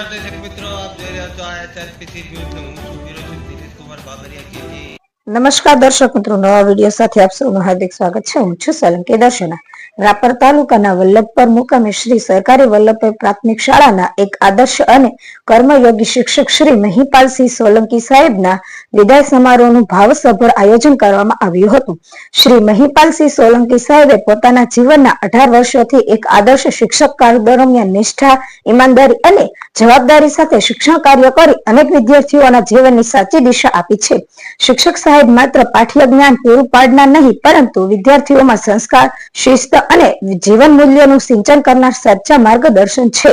નમસ્કાર દર્શક મિત્રો, આપ જોઈ રહ્યા છો આ એસઆરપીસી ન્યૂઝ હું છું વિરોચક દિનેશ કુમાર બાબરિયા. કેજી નમસ્કાર દર્શક મિત્રો, નવા વીડિયો સાથે આપ સૌનું હાર્દિક સ્વાગત છે. હું છું સોલંકી દર્શના રાપર તાલુકાના વલ્લભપર મુકામે શ્રી સરકારી વલ્લભભાઈ પ્રાથમિક શાળાના એક આદર્શ અને કર્મયોગી શિક્ષક શ્રી મહિપાલસિંહ સોલંકી સાહેબના વિદાય સમારોહનું ભાવસભર આયોજન કરવામાં આવ્યું હતું. શ્રી મહિપાલસિંહ સોલંકી સાહેબે પોતાના જીવનના અઢાર વર્ષોથી એક આદર્શ શિક્ષક કાર્ય દરમિયાન નિષ્ઠા, ઈમાનદારી અને જવાબદારી સાથે શિક્ષણ કાર્ય કરી અનેક વિદ્યાર્થીઓના જીવનની સાચી દિશા આપી છે. શિક્ષક સાહેબ માત્ર પાઠ્ય જ્ઞાન પૂરું પાડનાર નહીં, પરંતુ વિદ્યાર્થીઓમાં સંસ્કાર, શિસ્ત અને જીવન મૂલ્યોનું સિંચન કરનાર સાચા માર્ગદર્શન છે.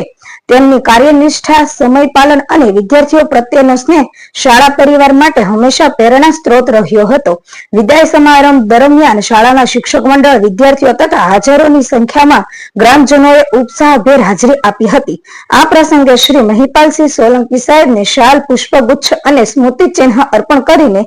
તેમની કાર્યનિષ્ઠા, સમય પાલન અને વિદ્યાર્થીઓ પ્રત્યેનો સ્નેહ શાળા પરિવાર માટે હંમેશા પ્રેરણા સ્ત્રોત રહ્યો હતો. વિદાય સમારંભ દરમિયાન શાળાના શિક્ષક મંડળ વિદ્યાર્થીઓ તથા હાજરોની સંખ્યામાં ગ્રામજનોએ ઉત્સાહભેર હાજરી આપી હતી. આ પ્રસંગે શ્રી મહિપાલસિંહ સોલંકી સાહેબને શાલ પુષ્પગુચ્છ અને સ્મૃતિ ચિહ્ન અર્પણ કરીને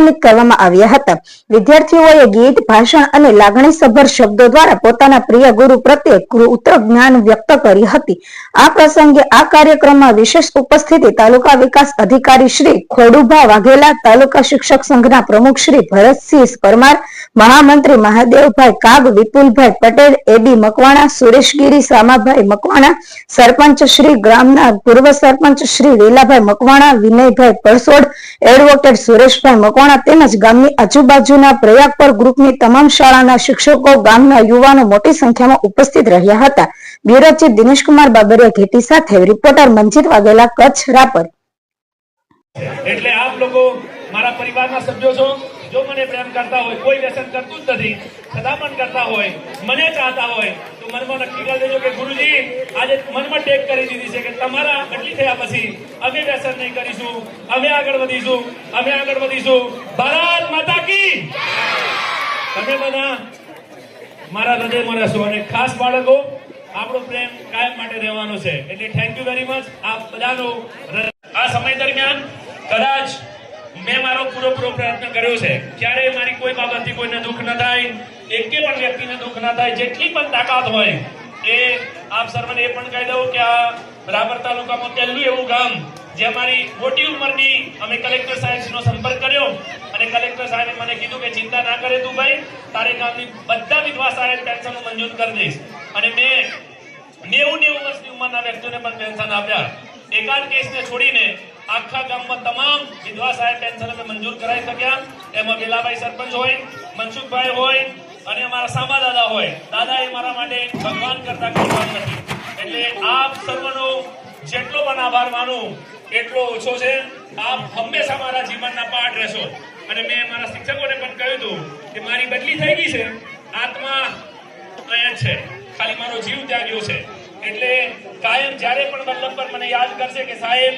સન્માનિત કરવામાં આવ્યા હતા. વિદ્યાર્થીઓએ ગીત, ભાષણ અને લાગણીસભર શબ્દો દ્વારા પોતાના પ્રિય ગુરુ પ્રત્યે કૃતજ્ઞ જ્ઞાન વ્યક્ત કરી હતી. આ પ્રસંગે આ કાર્યક્રમમાં વિશેષ ઉપસ્થિતિ તાલુકા વિકાસ અધિકારી શ્રી ખોડુભા વાઘેલા, તાલુકા શિક્ષક સંઘના પ્રમુખ શ્રી ભરતસિંહ પરમાર, મહામંત્રી મહાદેવભાઈ કાગ, વિપુલભાઈ પટેલ, એબી મકવાણા, સુરેશગીરી, સામાભાઈ મકવાણા, સરપંચ શ્રી ગ્રામના પૂર્વ સરપંચ શ્રી લીલાભાઈ મકવાણા, વિનયભાઈ પરસોડ, એડવોકેટ સુરેશભાઈ મકવાણા તેમજ ગામની આજુબાજુના પ્રયાગપર ગ્રુપની તમામ શાળાના શિક્ષકો, ગામના યુવાનો મોટી સંખ્યામાં ઉપસ્થિત રહ્યા હતા. બ્યુરો ચીફ દિનેશકુમાર બાબરિયા ઘેટી સાથે રિપોર્ટર મંજીત વાઘેલા કચ્છ રાપર. એટલે આપ લોકો મારા પરિવારના સભ્યો છો? જો મને પ્રેમ કરતા હોય, કોઈ વ્યસન કરતું જ નથી સદામણ કરતા હોય, મને ચાહતા હોય, તો મનમાં નક્કી કરી દેજો કે ગુરુજી, આજે મનમાં ટેક કરી દીધી છે કે તમારા આટલી થયા પછી અમે વ્યસન નહીં કરીશું, અમે આગળ વધીશું, અમે આગળ વધીશું. ભારત માતા કી તમે બધા, મારા હૃદયમાં રહેશો અને ખાસ બાળકો, આપણો પ્રેમ કાયમ માટે રહેવાનો છે. એટલે થેન્ક યુ વેરી મચ આપ બધાનો આ સમય દરમિયાન કદાચ મેં મારો પૂરેપૂરો પ્રયત્ન કર્યો છે. ક્યારેય મારી કોઈ બાબતથી કોઈને દુઃખ ન થાય, એકે પણ વ્યક્તિને દુઃખ ન થાય, જેટલી પણ તાકાત હોય, એ આપ સર્વને એ પણ કહી દઉં કે આ બરાબર તાલુકામાં પહેલું એવું ગામ જે અમારી મોટી ઉંમરની અમે કલેક્ટર સાહેબનો સંપર્ક કર્યો અને કલેક્ટર સાહેબે મને કીધું કે ચિંતા ના કરે તું ભાઈ, તારે ગામની બધા વિધવા સાહેબ પેન્શન મંજૂર કરી દઈશ. અને મેં નેવું નેવું વર્ષની ઉંમરના વ્યક્તિઓને પણ પેન્શન આપ્યા. એકાદ કેસને છોડીને આખા ગામમાં તમામ વિધવા સાહેબ પેન્શન અમે મંજૂર કરાવી શક્યા. એમાં વેલાભાઈ સરપંચ હોય, મનસુખભાઈ હોય અને અમારા સામા દાદા હોય. દાદા એ મારા માટે ભગવાન કરતા ભગવાન નથી. એટલે આપ સર્વનો જેટલો પણ આભાર માનું, એટલો ઓછો છે. આપ હંમેશા મારા જીવનના પાઠ રહેશો. અને મેં મારા શિક્ષકોને પણ કહ્યું હતું કે મારી બદલી થઈ ગઈ છે. આત્મા અહીંયા છે. ખાલી મારો જીવ ત્યાં ગયો છે. એટલે કાયમ જ્યારે પણ વલ્લભ પર મને યાદ કરશે કે સાહેબ